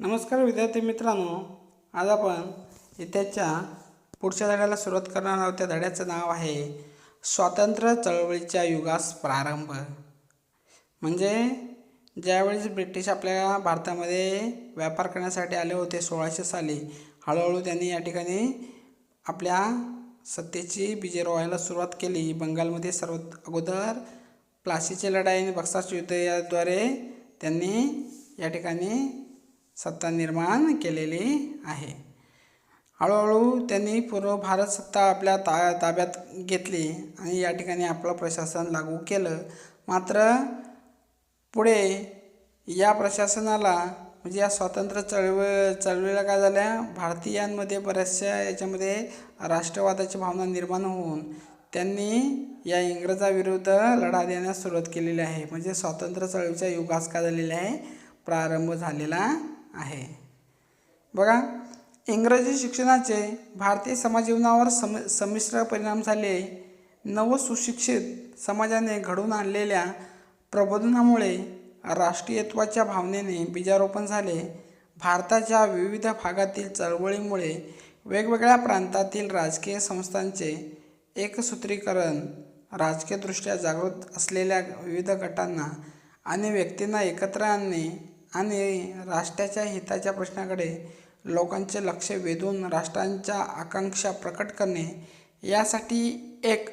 नमस्कार विद्यार्थी मित्रांनो आज आपण इत्याच्या पुढच्या धड्याला सुरुवात करणार आहोत. त्या धड्याचं नाव आहे स्वातंत्र्य चळवळीच्या युगास प्रारंभ. म्हणजे ज्यावेळेस ब्रिटिश आपल्या भारतामध्ये व्यापार करण्यासाठी आले होते सोळाशे साली हळूहळू त्यांनी या ठिकाणी आपल्या सत्तेची बीजे रोवायला सुरुवात केली. बंगालमध्ये सर्वात अगोदर प्लासीची लढाई आणि बक्सारचे युद्ध याद्वारे त्यांनी या ठिकाणी सत्ता निर्माण केलेली आहे. हळूहळू त्यांनी पूर्व भारत सत्ता आपल्या ता ताब्यात घेतली आणि या ठिकाणी आपलं प्रशासन लागू केलं. मात्र पुढे या प्रशासनाला म्हणजे या स्वातंत्र्य चळवळ चळवळीला काय झाल्या? भारतीयांमध्ये बऱ्याचशा याच्यामध्ये राष्ट्रवादाची भावना निर्माण होऊन त्यांनी या इंग्रजाविरुद्ध लढा देण्यास सुरुवात केलेली आहे. म्हणजे स्वातंत्र्य चळवळीचा युगास काय झालेला आहे? प्रारंभ झालेला आहे. बघा इंग्रजी शिक्षणाचे भारतीय समाजजीवनावर सम संमिश्र परिणाम झाले. नवसुशिक्षित समाजाने घडवून आणलेल्या प्रबोधनामुळे राष्ट्रीयत्वाच्या भावनेने बीजारोपण झाले. भारताच्या विविध भागातील चळवळीमुळे वेगवेगळ्या प्रांतातील राजकीय संस्थांचे एकसूत्रीकरण राजकीयदृष्ट्या जागृत असलेल्या विविध गटांना आणि व्यक्तींना एकत्र आणणे आणि राष्ट्राच्या हिताच्या प्रश्नाकडे लोकांचे लक्ष वेधून राष्ट्रांच्या आकांक्षा प्रकट करणे यासाठी एक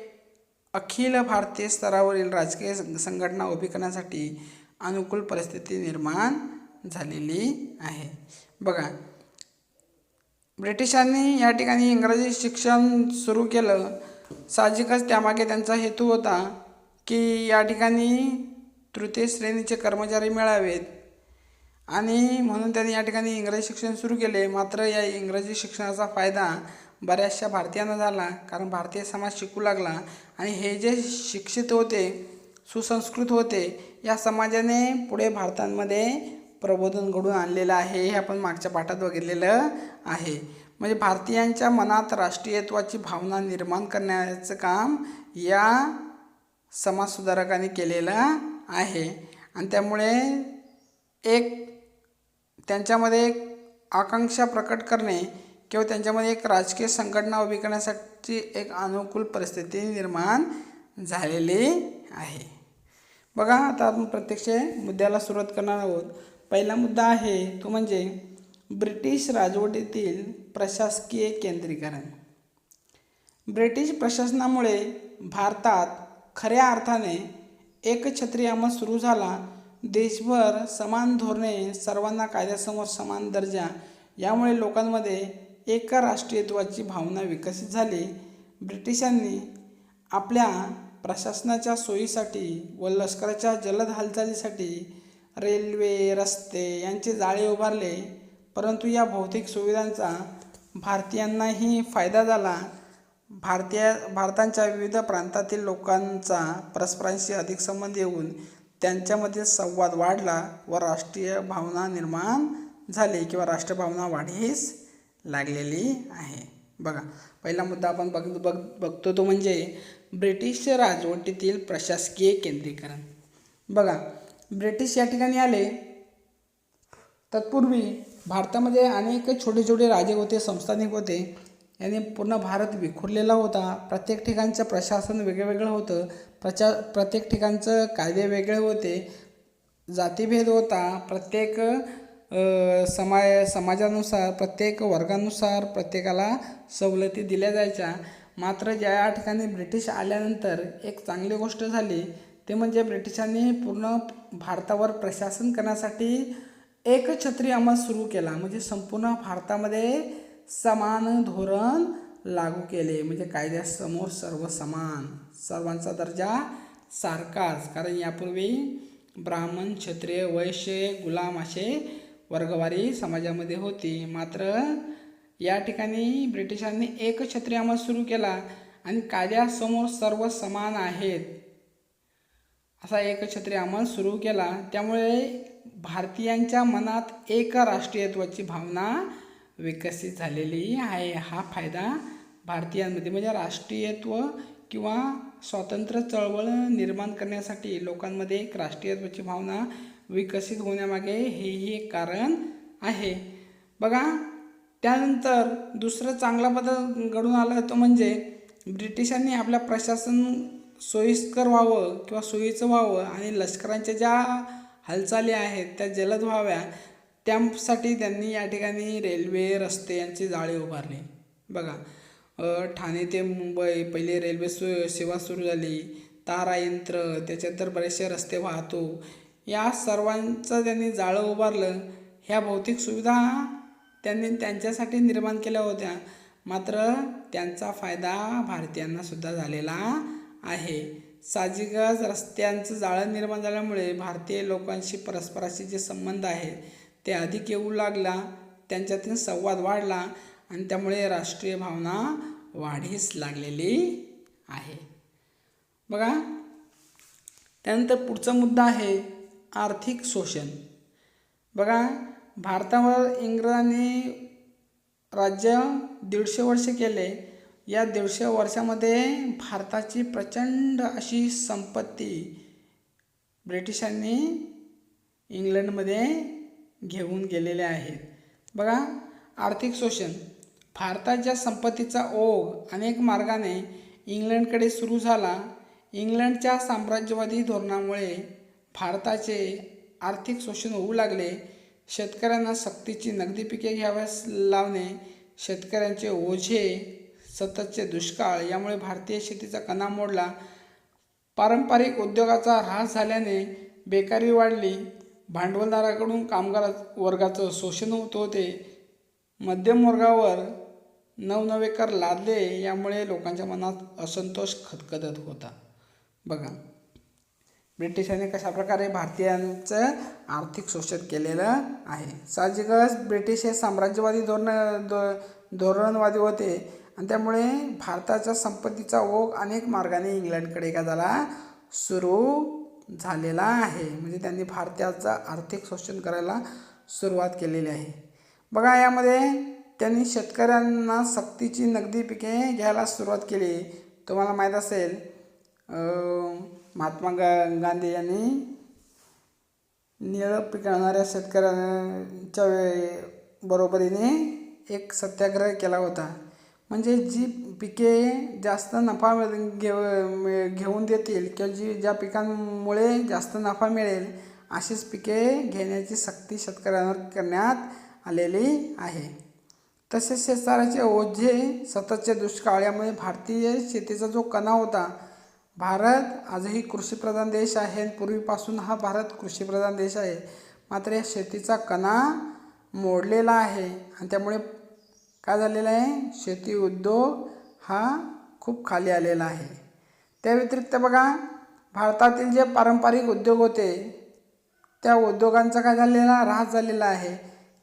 अखिल भारतीय स्तरावरील राजकीय संघटना उभी करण्यासाठी अनुकूल परिस्थिती निर्माण झालेली आहे. बघा ब्रिटिशांनी या ठिकाणी इंग्रजी शिक्षण सुरू केलं. साहजिकच त्यामागे त्यांचा हेतू होता की या ठिकाणी तृतीय श्रेणीचे कर्मचारी मिळावेत. आणि म्हणून त्यांनी या ठिकाणी इंग्रजी शिक्षण सुरू केले. मात्र या इंग्रजी शिक्षणाचा फायदा बऱ्याचशा भारतीयांना झाला. कारण भारतीय समाज शिकू लागला. आणि हे जे शिक्षित होते सुसंस्कृत होते या समाजाने पुढे भारतामध्ये प्रबोधन घडून आणलेलं आहे हे आपण मागच्या पाठात बघितलेलं आहे. म्हणजे भारतीयांच्या मनात राष्ट्रीयत्वाची भावना निर्माण करण्याचं काम या समाजसुधारकांनी केलेलं आहे. आणि त्यामुळे एक त्यांच्यामध्ये एक आकांक्षा प्रकट करणे किंवा त्यांच्यामध्ये एक राजकीय संघटना उभी करण्यासाठी एक अनुकूल परिस्थिती निर्माण झालेली आहे. बघा आता आपण प्रत्यक्ष मुद्द्याला सुरुवात करणार आहोत. पहिला मुद्दा आहे तो म्हणजे ब्रिटिश राजवटीतील प्रशासकीय केंद्रीकरण. ब्रिटिश प्रशासनामुळे भारतात खऱ्या अर्थाने एकछत्री अंमल सुरू झाला देशभर समान धोरणे सर्वांना कायद्यासमोर समान दर्जा यामुळे लोकांमध्ये एका राष्ट्रीयत्वाची भावना विकसित झाली. ब्रिटिशांनी आपल्या प्रशासनाच्या सोयीसाठी व लष्कराच्या जलद हालचालीसाठी रेल्वे रस्ते यांचे जाळे उभारले. परंतु या भौतिक सुविधांचा भारतीयांनाही फायदा झाला. भारतीय भारतांच्या विविध प्रांतातील लोकांचा परस्परांशी अधिक संबंध येऊन त्यांच्यामध्ये संवाद वाढला व राष्ट्रीय भावना निर्माण झाली किंवा राष्ट्रभावना वाढीस लागलेली आहे. बघा पहिला मुद्दा आपण बघ बघ बघतो तो म्हणजे ब्रिटिश राजवटीतील प्रशासकीय केंद्रीकरण. बघा ब्रिटिश या ठिकाणी आले. तत्पूर्वी भारतामध्ये अनेक छोटे छोटे राजे होते संस्थानिक होते. याने पूर्ण भारत विखुरलेला होता. प्रत्येक ठिकाणचं प्रशासन वेगळं होतं. प्रचा प्रत्येक ठिकाणचं कायदे वेगळे होते. जातीभेद होता. प्रत्येक समा समाजानुसार प्रत्येक वर्गानुसार प्रत्येकाला सवलती दिल्या जायच्या. मात्र ज्या ठिकाणी ब्रिटिश आल्यानंतर एक चांगली गोष्ट झाली ते म्हणजे ब्रिटिशांनी पूर्ण भारतावर प्रशासन करण्यासाठी एकछत्री अंमल सुरू केला. म्हणजे संपूर्ण भारतामध्ये समान धोरण लागू केले. म्हणजे कायद्यासमोर सर्व समान. सर्वांचा दर्जा सारखाच. कारण यापूर्वी ब्राह्मण क्षत्रिय वैश्य गुलाम असे वर्गवारी समाजामध्ये होती. मात्र या ठिकाणी ब्रिटिशांनी एक क्षत्रिय अमल सुरू केला आणि कायद्यासमोर सर्व समान आहेत. असा एक क्षत्रिय अमल सुरू केला. त्यामुळे भारतीयांच्या मनात एक राष्ट्रीयत्वाची भावना विकसित झालेली आहे. हा फायदा भारतीयांमध्ये म्हणजे राष्ट्रीयत्व किंवा स्वातंत्र्य चळवळ निर्माण करण्यासाठी लोकांमध्ये एक राष्ट्रीयत्वाची भावना विकसित होण्यामागे हेही एक कारण आहे. बघा त्यानंतर दुसरं चांगला बदल घडून आला तो म्हणजे ब्रिटिशांनी आपल्या प्रशासन सोयीस्कर व्हावं किंवा सोयीचं व्हावं आणि लष्करांच्या ज्या हालचाली आहेत त्या जलद व्हाव्या त्यासाठी त्यांनी या ठिकाणी रेल्वे रस्ते यांची जाळे उभारली. बघा ठाणे ते मुंबई पहिले रेल्वे सु सेवा सुरू झाली. तारा यंत्र त्याच्यानंतर बरेचसे रस्ते वाहतूक. या सर्वांचं त्यांनी जाळं उभारलं. ह्या भौतिक सुविधा त्यांनी त्यांच्यासाठी निर्माण केल्या होत्या. मात्र त्यांचा फायदा भारतीयांना सुद्धा झालेला आहे. साहजिकच रस्त्यांचं जाळं निर्माण झाल्यामुळे भारतीय लोकांशी परस्पराशी जे संबंध आहेत ते अधिक येऊ लागला त्यांच्यातील संवाद वाढला आणि त्यामुळे राष्ट्रीय भावना वाढीस लागलेली आहे. बघा त्यानंतर पुढचा मुद्दा आहे आर्थिक शोषण. बघा भारतावर इंग्रजांनी राज्य दीडशे वर्ष केले. या दीडशे वर्षामध्ये भारताची प्रचंड अशी संपत्ती ब्रिटिशांनी इंग्लंडमध्ये घेऊन गेलेले आहेत. बघा आर्थिक शोषण. भारताच्या संपत्तीचा ओघ अनेक मार्गाने इंग्लंडकडे सुरू झाला. इंग्लंडच्या साम्राज्यवादी धोरणामुळे भारताचे आर्थिक शोषण होऊ लागले. शेतकऱ्यांना सक्तीची नगदी पिके घ्याव्यास लावणे शेतकऱ्यांचे ओझे सततचे दुष्काळ यामुळे भारतीय शेतीचा कणा मोडला. पारंपरिक उद्योगाचा ऱ्हास झाल्याने बेकारी वाढली. भांडवलदाराकडून कामगार वर्गाचं शोषण होत होते. मध्यम वर्गावर नवनवे कर लादले यामुळे लोकांच्या मनात असंतोष खदखदत होता. बघा ब्रिटिशांनी कशाप्रकारे भारतीयांचं आर्थिक शोषण केलेलं आहे? साहजिकच ब्रिटिश हे साम्राज्यवादी धोरण धो धोरणवादी होते आणि त्यामुळे भारताच्या संपत्तीचा ओघ अनेक मार्गाने इंग्लंडकडे का झाला सुरू झालेला आहे. म्हणजे त्यांनी भारताचं आर्थिक शोषण करायला सुरुवात केलेली आहे. बघा यामध्ये त्यांनी शेतकऱ्यांना सक्तीची नगदी पिके घ्यायला सुरुवात केली. तुम्हाला माहीत असेल महात्मा गा गांधी यांनी निळं पिकवणाऱ्या शेतकऱ्यांच्या बरोबरीने एक सत्याग्रह केला होता. म्हणजे जी पिके जास्त नफा मिळ- घेव घेऊन देतील किंवा जी ज्या पिकांमुळे जास्त नफा मिळेल अशीच पिके घेण्याची सक्ती शेतकऱ्यांवर करण्यात आलेली आहे. तसेच शेतकऱ्याचे ओझे सततचे दुष्काळ यामुळे भारतीय शेतीचा जो कणा होता भारत आजही कृषीप्रधान देश आहे पूर्वीपासून हा भारत कृषीप्रधान देश आहे. मात्र या शेतीचा कणा मोडलेला आहे आणि त्यामुळे काय झालेला आहे? शेती उद्योग हा खूप खाली आलेला आहे. त्या व्यतिरिक्त बघा भारतातील जे पारंपरिक उद्योग होते त्या उद्योगांचा काय झालेला ऱ्हास झालेला आहे.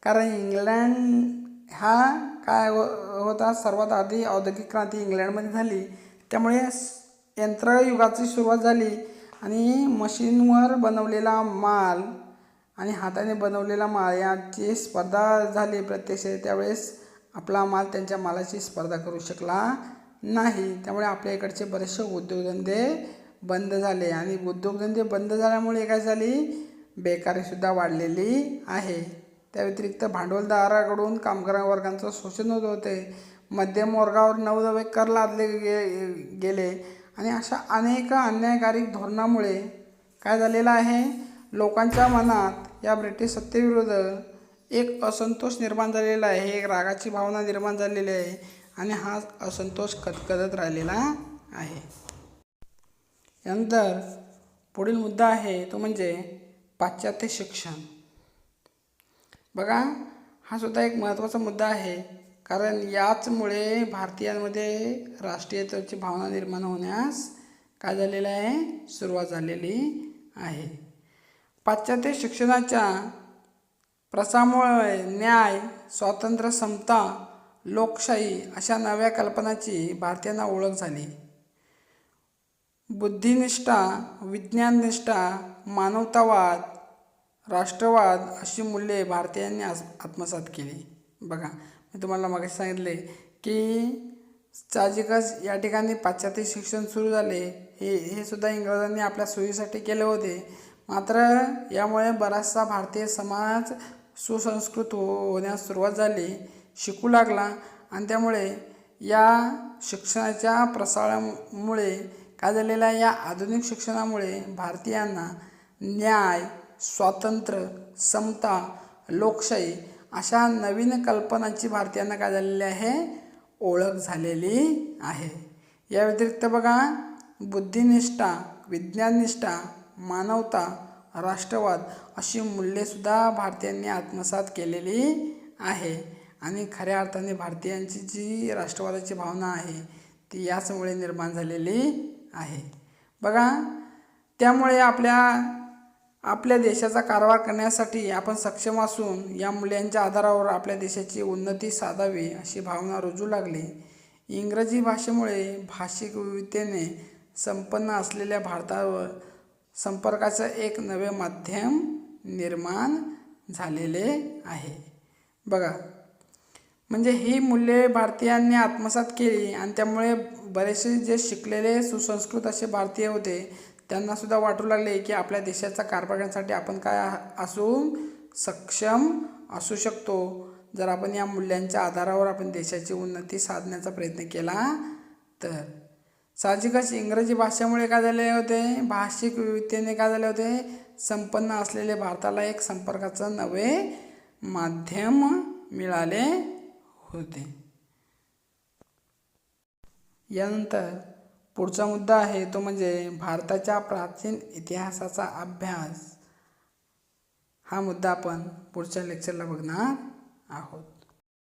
कारण इंग्लंड हा काय हो होता? सर्वात आधी औद्योगिक क्रांती इंग्लंडमध्ये झाली. त्यामुळे यंत्रयुगाची सुरुवात झाली आणि मशीनवर बनवलेला माल आणि हाताने बनवलेला माल याची स्पर्धा झाली प्रत्यक्ष त्यावेळेस. आपला माल त्यांच्या मालाची स्पर्धा करू शकला नाही. त्यामुळे आपल्या इकडचे बरेचसे उद्योगधंदे बंद झाले आणि उद्योगधंदे बंद झाल्यामुळे काय झाली? बेकारीसुद्धा वाढलेली आहे. त्या व्यतिरिक्त भांडवलदाराकडून कामगार वर्गांचं शोषण होत होते. मध्यम वर्गावर नवनवे कर लादले गे गेले आणि अशा अनेक अन्यायकारी धोरणामुळे काय झालेलं आहे? लोकांच्या मनात या ब्रिटिश सत्तेविरुद्ध एक असंतोष निर्माण झालेला आहे एक रागाची भावना निर्माण झालेली आहे आणि हा असंतोष खतखतत राहिलेला आहे. यानंतर पुढील मुद्दा आहे तो म्हणजे पाश्चात्य शिक्षण. बघा हा सुद्धा एक महत्त्वाचा मुद्दा आहे कारण याचमुळे भारतीयांमध्ये राष्ट्रीयतेची भावना निर्माण होण्यास काय झालेलं आहे? सुरुवात झालेली आहे. पाश्चात्य शिक्षणाच्या प्रसामुळे न्याय स्वातंत्र्य समता लोकशाही अशा नव्या कल्पनाची भारतीयांना ओळख झाली. बुद्धिनिष्ठा विज्ञाननिष्ठा मानवतावाद राष्ट्रवाद अशी मूल्ये भारतीयांनी आज आत्मसात केली. बघा मी तुम्हाला मग सांगितले की साहजिकच या ठिकाणी पाश्चात्य शिक्षण सुरू झाले. हे हे सुद्धा इंग्रजांनी आपल्या सोयीसाठी केले होते. मात्र यामुळे बराचसा भारतीय समाज सुसंस्कृत होण्यास सुरुवात झाली शिकू लागला आणि त्यामुळे या शिक्षणाच्या प्रसारामुळे काय झालेल्या या आधुनिक शिक्षणामुळे भारतीयांना न्याय स्वातंत्र्य समता लोकशाही अशा नवीन कल्पनांची भारतीयांना काय झालेली आहे? ओळख झालेली आहे. या व्यतिरिक्त बघा बुद्धिनिष्ठा विज्ञाननिष्ठा मानवता राष्ट्रवाद अशी मूल्येसुद्धा भारतीयांनी आत्मसात केलेली आहे. आणि खऱ्या अर्थाने भारतीयांची जी राष्ट्रवादाची भावना आहे ती याचमुळे निर्माण झालेली आहे. बघा त्यामुळे आपल्या आपल्या देशाचा कारभार करण्यासाठी आपण सक्षम असून या मूल्यांच्या आधारावर आपल्या देशाची उन्नती साधावी अशी भावना रुजू लागली. इंग्रजी भाषेमुळे भाषिक विविधतेने संपन्न असलेल्या भारतावर संपर्काचं एक नवे माध्यम निर्माण झालेले आहे. बघा म्हणजे ही मूल्ये भारतीयांनी आत्मसात केली आणि त्यामुळे बरेचसे जे शिकलेले सुसंस्कृत असे भारतीय होते त्यांनासुद्धा वाटू लागले की आपल्या देशाचा कारभार करण्यासाठी आपण काय असू सक्षम असू शकतो. जर आपण या मूल्यांच्या आधारावर आपण देशाची उन्नती साधण्याचा प्रयत्न केला तर. साहजिकच इंग्रजी भाषेमुळे काय झाले होते? भाषिक विविधतेने काय झाले होते? संपन्न असलेले भारताला एक संपर्काचं नवे माध्यम मिळाले होते. यानंतर पुढचा मुद्दा आहे तो म्हणजे भारताच्या प्राचीन इतिहासाचा अभ्यास. हा मुद्दा आपण पुढच्या लेक्चरला बघणार आहोत.